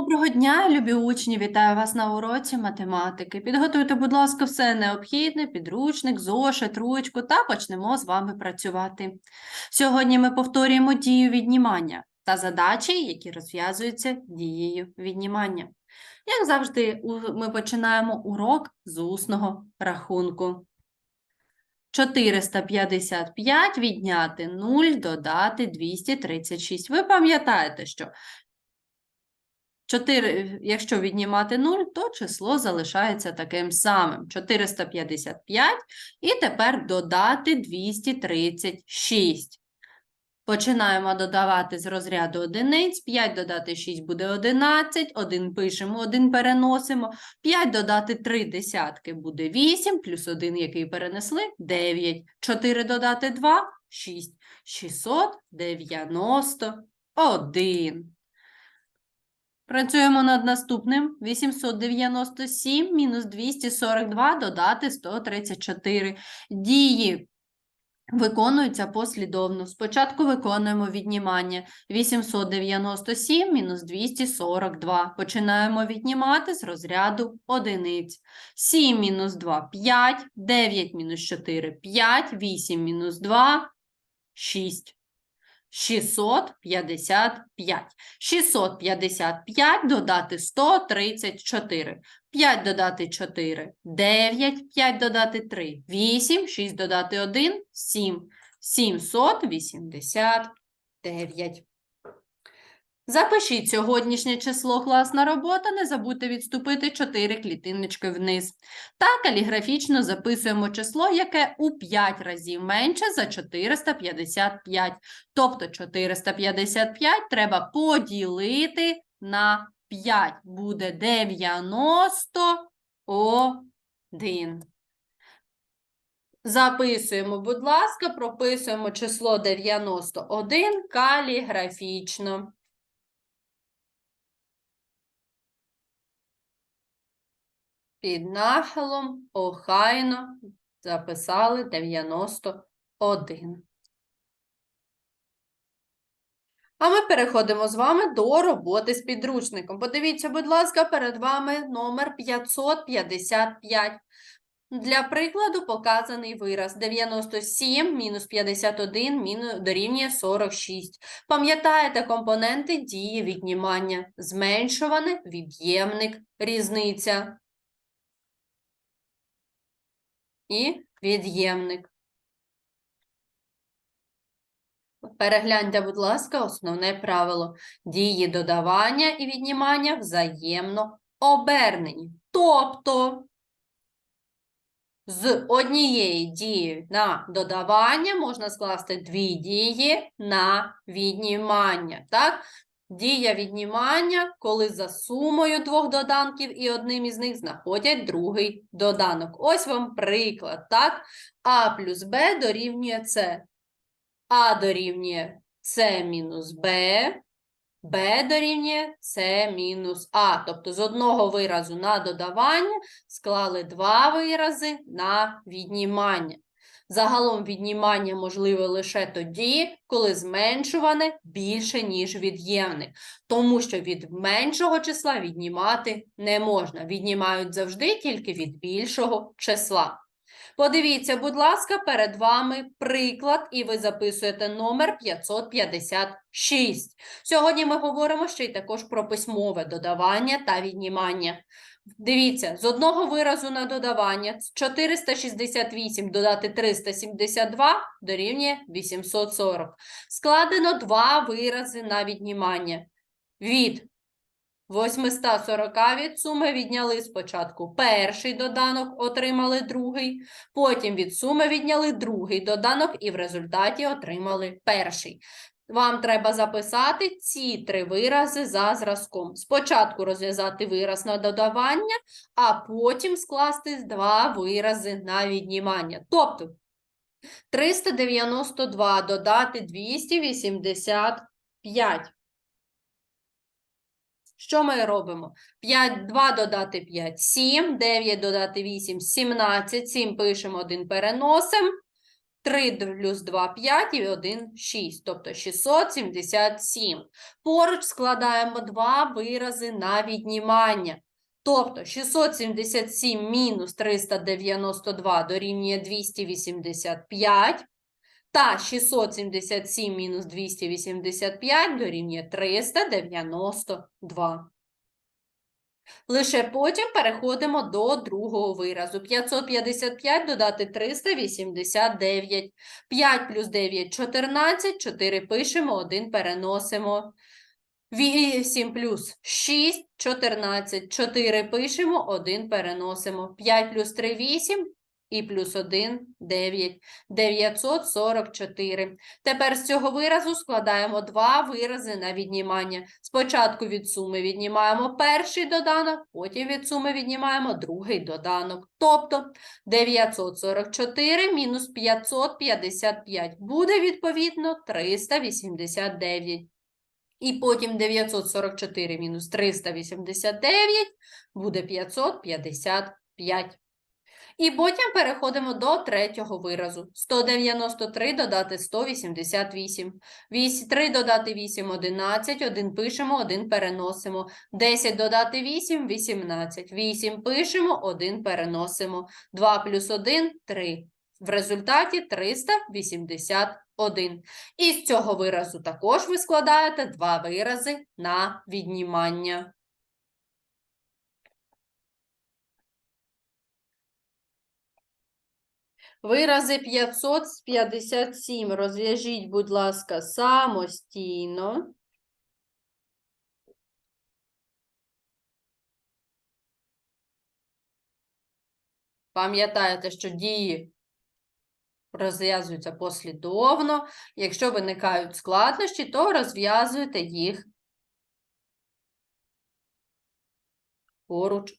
Доброго дня, любі учні! Вітаю вас на уроці математики. Підготуйте, будь ласка, все необхідне, підручник, зошит, ручку та почнемо з вами працювати. Сьогодні ми повторюємо дію віднімання та задачі, які розв'язуються дією віднімання. Як завжди, ми починаємо урок з усного рахунку. 455 відняти 0, додати 236. Ви пам'ятаєте, що 4, якщо віднімати 0, то число залишається таким самим. 455 і тепер додати 236. Починаємо додавати з розряду одиниць. 5 додати 6 буде 11, 1 пишемо, 1 переносимо. 5 додати 3 десятки буде 8, плюс 1, який перенесли, 9. 4 додати 2 – 6. 691. Працюємо над наступним. 897 мінус 242 додати 134. Дії виконуються послідовно. Спочатку виконуємо віднімання. 897 мінус 242. Починаємо віднімати з розряду одиниць. 7 мінус 2 – 5, 9 мінус 4 – 5, 8 мінус 2 – 6. 655. 655 додати 134. 5 додати 4 – 9, 5 додати 3 – 8, 6 додати 1 – 7. 789. Запишіть сьогоднішнє число класна робота, не забудьте відступити 4 клітиночки вниз. Та каліграфічно записуємо число, яке у 5 разів менше за 455. Тобто 455 треба поділити на 5. Буде 91. Записуємо, будь ласка, прописуємо число 91 каліграфічно. Під нахилом охайно записали 91. А ми переходимо з вами до роботи з підручником. Подивіться, будь ласка, перед вами номер 555. Для прикладу показаний вираз 97 мінус 51 мінус дорівнює 46. Пам'ятаєте компоненти дії віднімання? Зменшуване, від'ємник, різниця і від'ємник. Перегляньте, будь ласка, основне правило. Дії додавання і віднімання взаємно обернені. Тобто з однієї дії на додавання можна скласти дві дії на віднімання. Так? Дія віднімання, коли за сумою двох доданків і одним із них знаходять другий доданок. Ось вам приклад, так? А плюс Б дорівнює С. А дорівнює С мінус Б, Б дорівнює С мінус А. Тобто з одного виразу на додавання склали два вирази на віднімання. Загалом віднімання можливе лише тоді, коли зменшуване більше, ніж від'ємник. Тому що від меншого числа віднімати не можна. Віднімають завжди тільки від більшого числа. Подивіться, будь ласка, перед вами приклад, і ви записуєте номер 556. Сьогодні ми говоримо ще й також про письмове додавання та віднімання. Дивіться, з одного виразу на додавання 468 додати 372 дорівнює 840. Складено два вирази на віднімання. Від 840 від суми відняли спочатку перший доданок, отримали другий, потім від суми відняли другий доданок і в результаті отримали перший. Вам треба записати ці три вирази за зразком. Спочатку розв'язати вираз на додавання, а потім скласти два вирази на віднімання. Тобто 392 додати 285. Що ми робимо? 5, 2 додати 5 – 7, 9 додати 8 – 17, 7 пишемо, 1 переносимо. 3 плюс 2 – 5 і 1 – 6, тобто 677. Поруч складаємо два вирази на віднімання. Тобто 677 мінус 392 дорівнює 285, та 677 мінус 285 дорівнює 392. Лише потім переходимо до другого виразу. 555 додати 389. 5 плюс 9 – 14, 4 пишемо, 1 переносимо. 8 плюс 6 – 14, 4 пишемо, 1 переносимо. 5 плюс 3 – 8 і плюс 1 – 9. 944. Тепер з цього виразу складаємо два вирази на віднімання. Спочатку від суми віднімаємо перший доданок, потім від суми віднімаємо другий доданок. Тобто 944 мінус 555 буде відповідно 389. І потім 944 мінус 389 буде 555. І потім переходимо до третього виразу. 193 додати 188. 3 додати 8 – 11, 1 пишемо, 1 переносимо. 10 додати 8 – 18. 8 пишемо, 1 переносимо. 2 плюс 1 – 3. В результаті 381. І з цього виразу також ви складаєте два вирази на віднімання. Вирази 557 розв'яжіть, будь ласка, самостійно. Пам'ятаєте, що дії розв'язуються послідовно. Якщо виникають складнощі, то розв'язуйте їх поруч.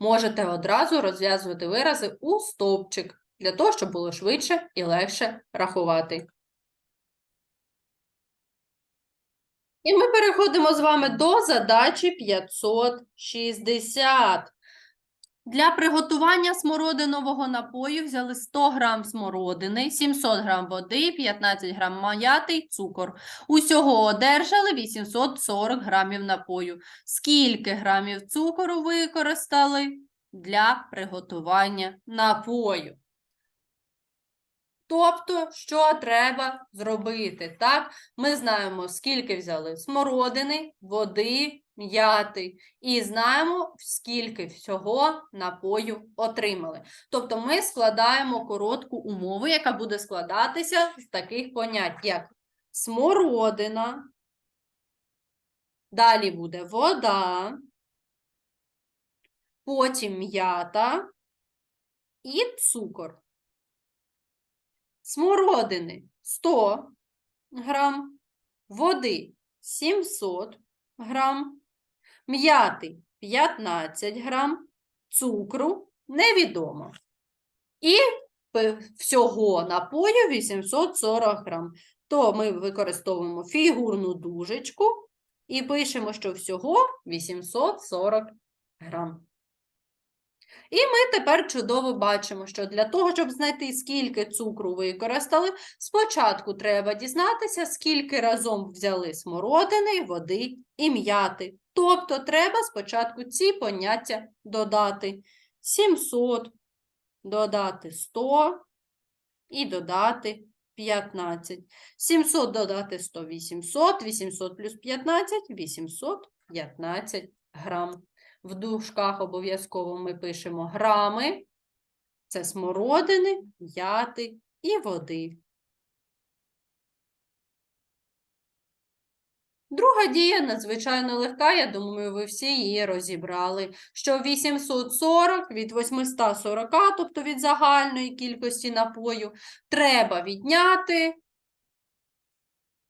Можете одразу розв'язувати вирази у стовпчик для того, щоб було швидше і легше рахувати. І ми переходимо з вами до задачі 560. Для приготування смородинового напою взяли 100 грам смородини, 700 грам води, 15 грам маяти й цукор. Усього одержали 840 грамів напою. Скільки грамів цукору використали для приготування напою? Тобто, що треба зробити? Так, ми знаємо, скільки взяли смородини, води, м'яти, і знаємо, скільки всього напою отримали. Тобто, ми складаємо коротку умову, яка буде складатися з таких понять, як смородина, далі буде вода, потім м'ята і цукор смородини 100 грам, води 700 грам, м'яти 15 грам, цукру невідомо. І всього напою 840 грам. То ми використовуємо фігурну дужечку і пишемо, що всього 840 грам. І ми тепер чудово бачимо, що для того, щоб знайти, скільки цукру використали, спочатку треба дізнатися, скільки разом взяли смородини, води і м'яти. Тобто треба спочатку ці поняття додати 700, додати 100 і додати 15. 700 додати 100 – 800, 800 плюс 15 – 815 грам. В дужках обов'язково ми пишемо грами, це смородини, м'яти і води. Друга дія надзвичайно легка, я думаю, ви всі її розібрали. Що 840 від 840, тобто від загальної кількості напою, треба відняти,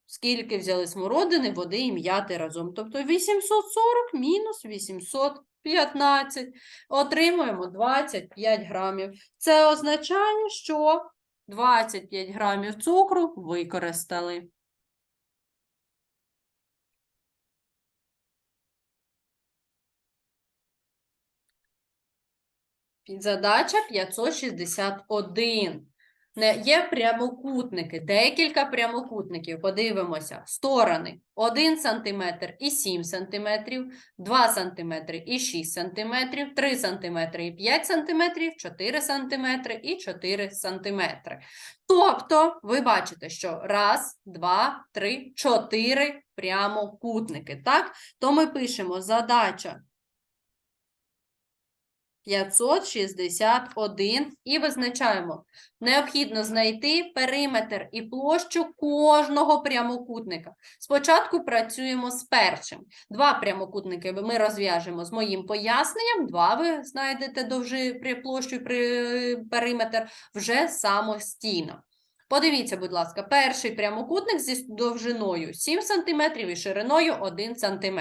скільки взяли смородини, води і м'яти разом. Тобто 840 мінус 815. Отримуємо 25 грамів. Це означає, що 25 грамів цукру використали. Задача 561. Є прямокутники, декілька прямокутників. Подивимося. Сторони 1 см і 7 см, 2 см і 6 см, 3 см і 5 см, 4 см і 4 см. Тобто, ви бачите, що раз, два, три, чотири прямокутники. Так? То ми пишемо задача 561 і визначаємо. Необхідно знайти периметр і площу кожного прямокутника. Спочатку працюємо з першим. Два прямокутники ми розв'яжемо з моїм поясненням, два ви знайдете довжи площу і при периметр вже самостійно. Подивіться, будь ласка, перший прямокутник зі довжиною 7 см і шириною 1 см.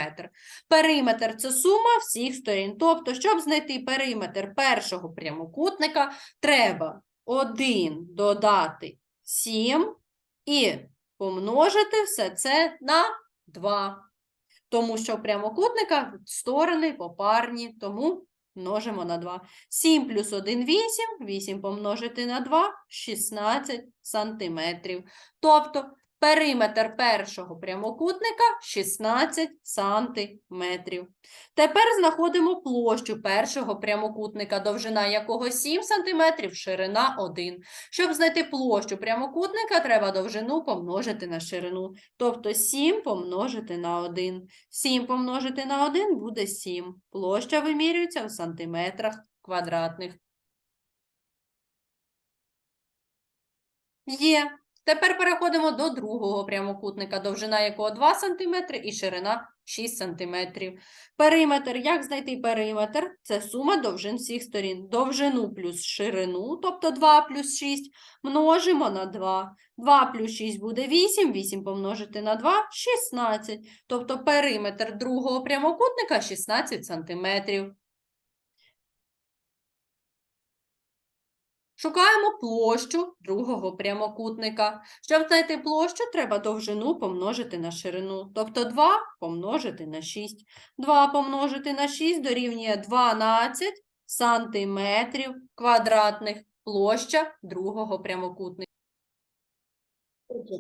Периметр це сума всіх сторін. Тобто, щоб знайти периметр першого прямокутника, треба 1 додати 7 і помножити все це на 2. Тому що в прямокутника сторони попарні, тому множимо на 2. 7 плюс 1 – 8, 8 помножити на 2 – 16 сантиметрів. Тобто периметр першого прямокутника 16 сантиметрів. Тепер знаходимо площу першого прямокутника, довжина якого 7 сантиметрів, ширина 1. Щоб знайти площу прямокутника, треба довжину помножити на ширину. Тобто 7 помножити на 1. 7 помножити на 1 буде 7. Площа вимірюється в сантиметрах квадратних. Є. Тепер переходимо до другого прямокутника, довжина якого 2 см і ширина 6 см. Периметр. Як знайти периметр? Це сума довжин всіх сторін. Довжину плюс ширину, тобто 2 плюс 6, множимо на 2. 2 плюс 6 буде 8, 8 помножити на 2 – 16. Тобто периметр другого прямокутника 16 см. Шукаємо площу другого прямокутника. Щоб знайти площу, треба довжину помножити на ширину. Тобто 2 помножити на 6. 2 помножити на 6 дорівнює 12 сантиметрів квадратних. Площа другого прямокутника.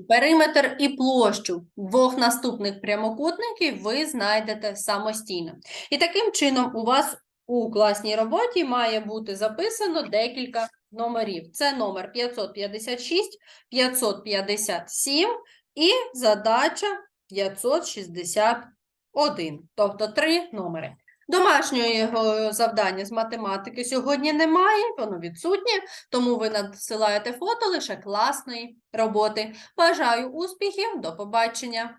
Периметр і площу двох наступних прямокутників ви знайдете самостійно. І таким чином у вас у класній роботі має бути записано декілька номерів. Це номер 556, 557 і задача 561. Тобто три номери. Домашнього завдання з математики сьогодні немає, воно відсутнє, тому ви надсилаєте фото лише класної роботи. Бажаю успіхів, до побачення!